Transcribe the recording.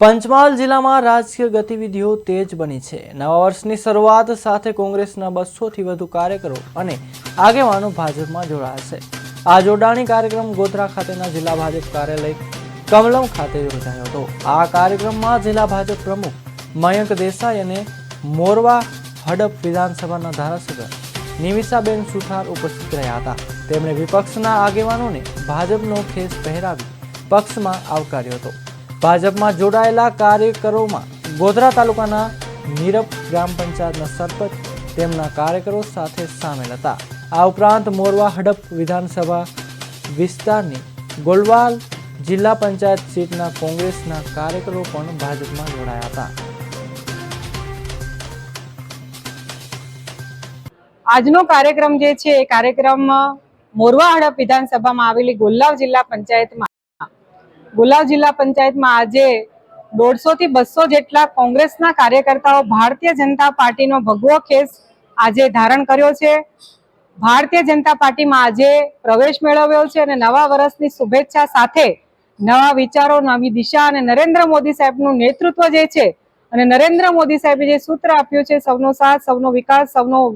પંચમહાલ જિલ્લામાં રાજકીય ગતિવિધિઓ તેજ બની છે. નવા વર્ષની શરૂઆત સાથે કોંગ્રેસના બસોથી વધુ કાર્યકરો અને આગેવાનો ભાજપમાં જોડાયા છે. આ જોડાણી કાર્યક્રમ ગોધરા ખાતેના જિલ્લા ભાજપ કાર્યાલય કમલમ ખાતે યોજાયો હતો. આ કાર્યક્રમમાં જિલ્લા ભાજપ પ્રમુખ મયંક દેસાઈ અને મોરવા હડપ વિધાનસભાના ધારાસભ્ય નિમિષાબેન સુથાર ઉપસ્થિત રહ્યા હતા. તેમણે વિપક્ષના આગેવાનોને ભાજપનો ખેસ પહેરાવી પક્ષમાં આવકાર્યો હતો. ભાજપમાં જોડાયેલા કાર્યકરોમાં ગોધરા તાલુકાના નીરપ ગ્રામ પંચાયતના સરપંચ તેમના કાર્યકરો સાથે સામેલ હતા. આ ઉપરાંત મોરવા હડપ વિધાનસભા વિસ્તારની ગોલવાલ જિલ્લા પંચાયત સીટના કોંગ્રેસના કાર્યકરો પણ ભાજપમાં જોડાયા હતા. આજનો કાર્યક્રમ જે છે એ કાર્યક્રમ મોરવા હડપ વિધાનસભામાં આવેલી ગોલ્લાવ જિલ્લા પંચાયતમાં ગોલ્લાવ જિલ્લા પંચાયતમાં આજે દોઢસો થી બસો જેટલા કોંગ્રેસના કાર્યકર્તાઓ ભારતીય જનતા પાર્ટીનો ભગવો ખેસ આજે ધારણ કર્યો છે. ભારતીય જનતા પાર્ટીમાં આજે પ્રવેશ મેળવ્યો છે અને નવા વર્ષની શુભેચ્છા સાથે નવા વિચારો, નવી દિશા અને નરેન્દ્ર મોદી સાહેબનું નેતૃત્વ જે છે અને નરેન્દ્ર મોદી સાહેબે જે સૂત્ર આપ્યું છે, સૌનો સાથ, સૌનો વિકાસ, સૌનો